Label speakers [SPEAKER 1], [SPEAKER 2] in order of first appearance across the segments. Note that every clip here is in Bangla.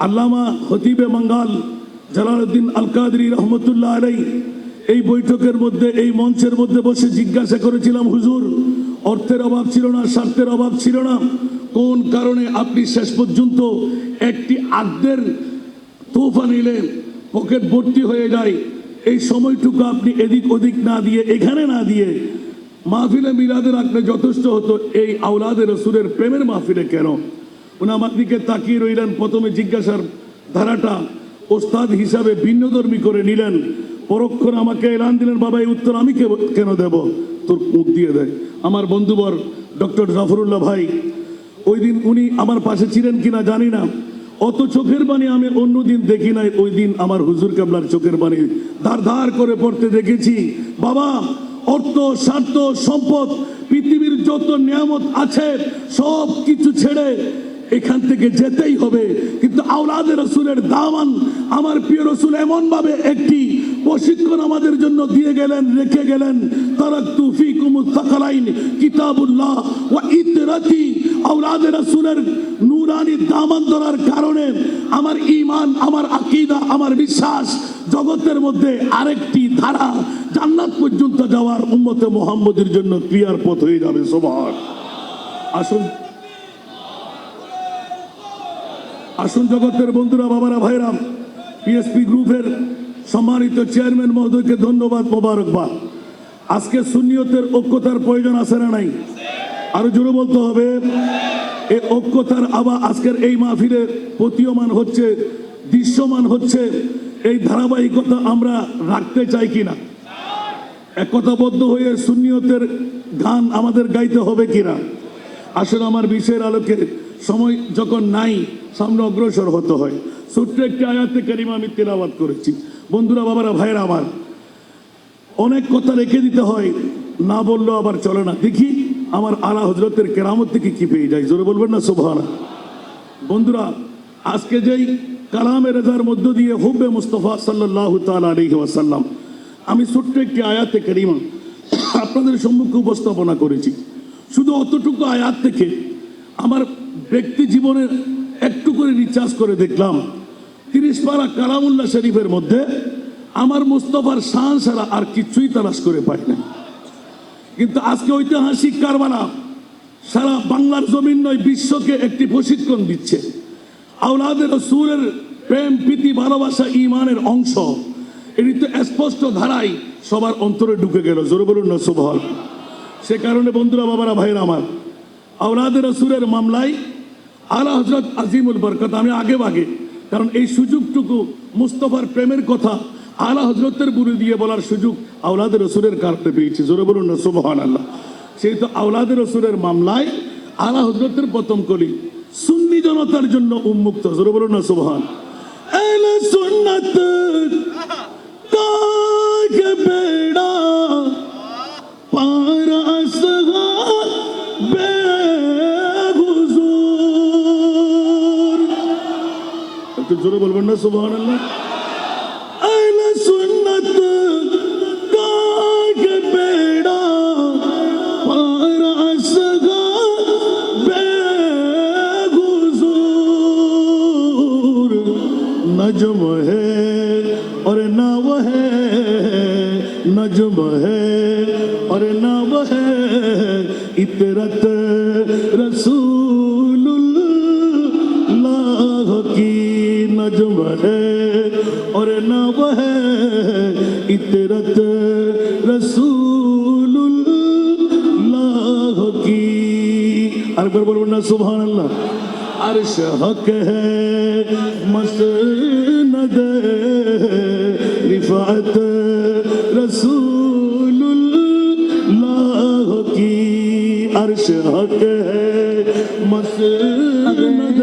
[SPEAKER 1] আল্লামা হতিবে বাঙ্গাল জালালউদ্দিন আল কাদরি রহমতুল্লাহ আলাই এই বৈঠকের মধ্যে, এই মঞ্চের মধ্যে বসে জিজ্ঞাসা করেছিলাম, হুজুর, অর্থের অভাব ছিল না, স্বার্থের অভাব ছিল না, কোন কারণে আপনি শেষ পর্যন্ত একটি আদ্যের তোফা নিলে পকেট ভর্তি হয়ে যায়? এই সময়টুকু আপনি এদিক ওদিক না দিয়ে, এখানে না দিয়ে মাহফিলে মিলাদে রাখলে যথেষ্ট হতো, এই আউলাদের রসুলের প্রেমের মাহফিলে কেন? উনি আমার দিকে তাকিয়ে রইলেন। প্রথমে জিজ্ঞাসার ধারাটা ওস্তাদ হিসাবে ভিন্নধর্মী করে নিলেন। পরক্ষণ আমাকে এলান দিলেন, বাবা, এই উত্তর আমি কেন দেব? তোর মুখ দিয়ে দেয় আমার বন্ধুবর ডক্টর জাফরুল্লাহ ভাই, ওই দিন উনি আমার পাশে ছিলেন কিনা জানি না। অত চোখের বাণী আমি অন্যদিন দেখি নাই। ওই দিন আমার হুজুর কাবলার চোখের বাণী ধার ধার করে পড়তে দেখেছি। বাবা, অর্থ, স্বার্থ, সম্পদ, পৃথিবীর যত নিয়ামত আছে, সব কিছু ছেড়ে এখান থেকে যেতেই হবে। কিন্তু আওলাদের রসুলের দামান আমার প্রিয় রসুল এমন ভাবে একটি প্রশিক্ষণ আমাদের জন্য দিয়ে গেলেন, রেখে গেলেন। তারাক্তু ফিকুমুস সাকালাইন কিতাবুল্লাহ ওয়া ইতরাতি। আওলাদের রসুলের নূরানি দামান ধরার কারণে আমার ঈমান, আমার আকীদা, আমার বিশ্বাস জগতের মধ্যে আরেকটি ধারা জান্নাত পর্যন্ত যাওয়ার উম্মতে মোহাম্মদের জন্য ক্রিয়ার পথ হয়ে যাবে। সবার আসুন। আসুন জগতের বন্ধুরা, বাবারা ভাইরাম পিএসপি গ্রুপের সম্মানিত চেয়ারম্যান মহোদয়কে ধন্যবাদ মোবারকবাদ। আজকে সুন্নিয়তের ঐক্যতার প্রয়োজন আছে না নাই? আরও জোরে বলতে হবে এই ঐক্যতার আবার আজকের এই মাহফিলে প্রতীয়মান হচ্ছে, দৃশ্যমান হচ্ছে, এই ধারাবাহিকতা আমরা রাখতে চাই কিনা? একতাবদ্ধ হয়ে সুন্নিয়তের গান আমাদের গাইতে হবে কিনা? আসলে আমার বিষয়ের আলোকে সময় যখন নাই, সামনে অগ্রসর হতে হয়। ছোট্ট একটি আয়াতে কারিমা আমি তেলাবাদ করেছি। বন্ধুরা, বাবারা, ভাইয়েরা আমার, অনেক কথা রেখে দিতে হয়, না বললেও আবার চলে না। দেখি, আমার আলা হজরতের কেরামত থেকে কি পেয়ে যায়? জোরে বলবেন না শোভানা বন্ধুরা, আজকে যেই কালামে রেজার মধ্য দিয়ে হুব্বে মুস্তফা সাল্লাহ তাল আলহি ওয়াসাল্লাম, আমি ছোট্ট একটি আয়াতে কারিমা আপনাদের সম্মুখে উপস্থাপনা করেছি। শুধু অতটুকু আয়াত থেকে আমার ব্যক্তি জীবনের একটু করে রিচার্জ করে দেখলাম, তিরিশ পারা কালামুল্লাহ শরীফের মধ্যে আমার মুস্তফার শান ছাড়া আর কিছুই তালাশ করে পাই না কিন্তু আজকে ঐতিহাসিক কারবালা সারা বাংলার জমিন নয়, বিশ্বকে একটি প্রশিক্ষণ দিচ্ছে। আওলাদের সুরের প্রেম, প্রীতি, ভালোবাসা ইমানের অংশ। এটি তো স্পষ্ট ধারাই সবার অন্তরে ঢুকে গেল। জোরে বলুন না সে কারণে বন্ধুরা, বাবারা ভাইরা আমার আওলাদের সুরের মামলায় আলা হজরত আজিমুল বরকত আমি আগে ভাগে কারণ এই সুযোগটুকু মুস্তফার প্রেমের কথা আলা হজরতের বুড়ি দিয়ে বলার সুযোগ আওলাদের রসুরের কারণে পেয়েছি? জোরে বলুন না সুবহান আল্লাহ সেই তো আওলাদের রসুরের মামলায় আলা হজরতের প্রথম কলি সুন্নি জনতার জন্য উন্মুক্ত। জোরে বলুন না সুবহান। সুন্নত জোরে বলবেন না সুবহানাল্লাহ আহলে সুন্নাত কাক বেড়া পার আসগা বেহুজুর नजम है और ना वह है नजम है और ना वह है इतरत रसूलुल्लाह بنے اور نہ وہ عطرت رسول اللہ کی۔ اربر بولنا سبحان اللہ۔ عرش حق ہے مسند رفعت رسول اللہ کی۔ عرش حق ہے مسند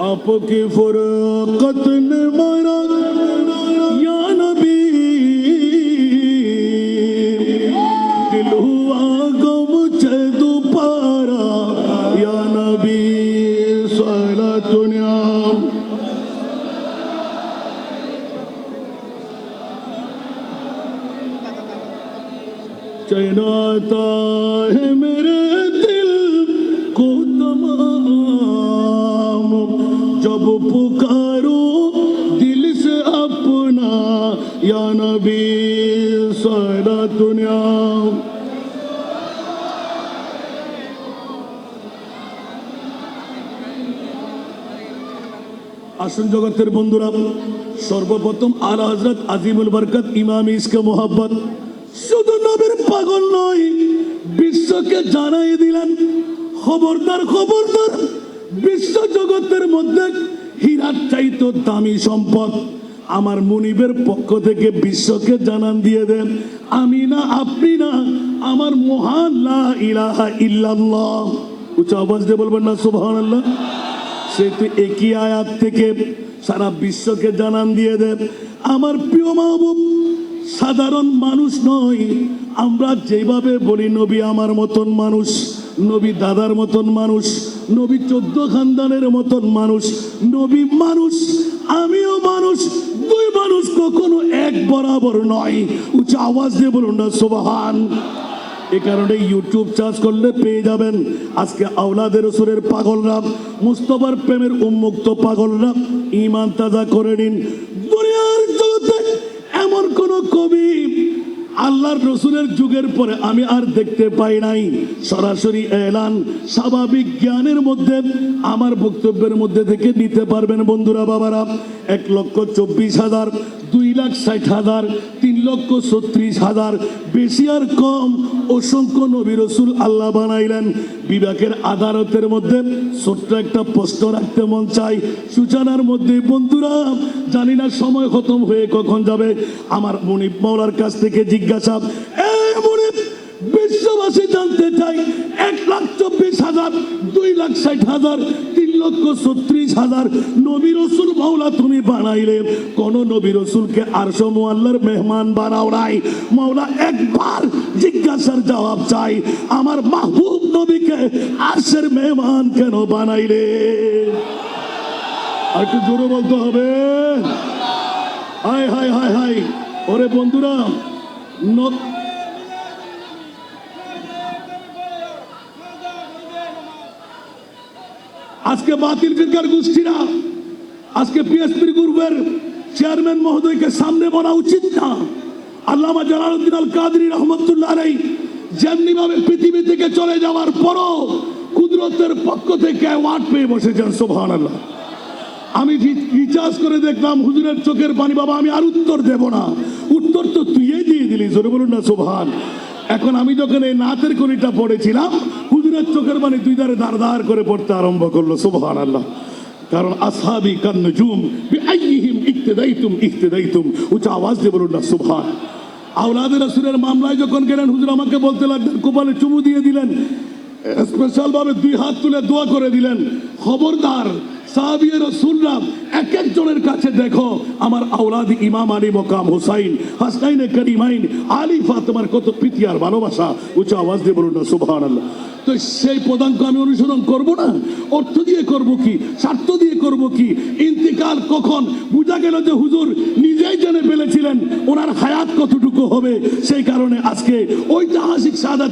[SPEAKER 1] आपकी फुरकत ने मारा या नबी। दिल हुआ गम मुझे दोबारा या नबी सला दुनिया चैनाता है मेरे اليوم আসন জগতের বন্ধুরা, সর্বপ্রথম আলা হজরত আজিমুল বরকত, ইমাম ইসকে মোহাব্বত। শুধু নবীর পাগল নয়, বিশ্বকে জানাই দিলেন, খবরদার খবরদার। বিশ্ব জগতের মধ্যে হীরার চাইতো দামি সম্পদ। আমার মনিবের পক্ষ থেকে বিশ্বকে জানান দিয়ে দেন, আমি না, আপনি না, আমার মহান ইলাহা ইল্লাল্লাহ। উচ্চ আওয়াজ দিয়ে বলবেন না, সুবহানাল্লাহ। সেহেতু একই আয়াত থেকে সারা বিশ্বকে জানান দিয়ে দেন, আমার প্রিয় মাহবুব, সাধারণ মানুষ নয়, আমরা যেভাবে বলি নবী আমার মতন মানুষ, নবী দাদার মতন মানুষ, নবী চোদ্দ খানদানের মতন মানুষ, নবী মানুষ, আমিও মানুষ মানুষ কখনো এক বরাবর নয়। উচ্চ আওয়াজ দিয়ে বলুন না, সোবাহান। এ কারণে ইউটিউব চার্জ করলে পেয়ে যাবেন। আজকে আওলাদের সুরের পাগলরা, মুস্তফার প্রেমের উন্মুক্ত পাগলরা ইমান তাজা করে নিন। দুনিয়ার জগতে এমন কোন কবি আল্লাহর রসুলের যুগের পরে আমি আর দেখতে পাই নাই। সরাসরি এলান স্বাভাবিক জ্ঞানের মধ্যে আমার বক্তব্যের মধ্যে থেকে নিতে পারবেন বন্ধুরা বাবারা। এক লক্ষ চব্বিশ হাজার দুই লাখ ষাট হাজার, তিন লক্ষ ছত্রিশ হাজার। বেশি আর কম, অসংখ্য নবী রসুল আল্লাহ বানাইলেন। বিবেকের আদালতের মধ্যে ছোট্ট একটা প্রশ্ন রাখতে মন চাই। সূচনার মধ্যে, বন্ধুরা, জানি না সময় খতম হয়ে কখন যাবে। আমার মনিপ মাওলার কাছ থেকে জিজ্ঞাসা বিশ্ববাসী জানতে চাই, এক লাখ চব্বিশ হাজার, দুই লাখ ষাট হাজার, তিন জিজ্ঞাসার জবাব চাই, আমার মাহবুব নবীকে আরশের মেহমান কেন বানাইলে? আর একটু জোরে বলতে হবে। হাই হাই হাই হাই ওরে বন্ধুরা ন- আজকে বাতিল ফিরকার গোষ্ঠীরা, আজকে পিএসপির গ্রুপের চেয়ারম্যান মহোদয়কে সামনে বলা উচিত না। আল্লামা জালালউদ্দিন আল কাদরি রহমতুল্লাহ আলাই যেমনি ভাবে পৃথিবী থেকে চলে যাওয়ার পরও কুদরতের পক্ষ থেকে অ্যাওয়ার্ড পেয়ে বসেছেন সোভান আল্লাহ আমি রিচার্জ করে দেখলাম, হুজুরের চোখের পানি, বাবা, আমি আর উত্তর দেব না। উত্তর তো তুইই দিয়ে দিলি, জোরে বলুন না সোভান এখন আমি যখন এই নাতের করিটা পড়েছিলাম হুজুরের চোখের মানে দুই ধারে দাঁড় দাঁড় করে পড়তে আরম্ভ করল সোভান আল্লাহ কারণ আসহাবি কান্নজুম বিআইহিম ইক্তেদাইতুম ইক্তেদাইতুম। উচ্চ আওয়াজ দিয়ে বলুন না, সুবহান। আওলাদ রাসূলের মামলায় যখন গেলেন, হুজুর আমাকে বলতে লাগলেন, কপালে চুমু দিয়ে দিলেন। স্পেশাল ভাবে দুই হাত তুলে দোয়া করে দিলেন। খবরদার এক একজনের কাছে দেখো, আমার ইমাম মোকাম কত ভালোবাসা। আওয়াজ দিয়ে বলুন না তো সেই আমি না? অর্থ দিয়ে করব কি? স্বার্থ দিয়ে করব কি? ইন্তিকাল কখন? বোঝা গেল যে হুজুর নিজেই জেনে ফেলেছিলেন, ওনার হায়াত কতটুকু হবে? সেই কারণে আজকে ঐতিহাসিক সাদা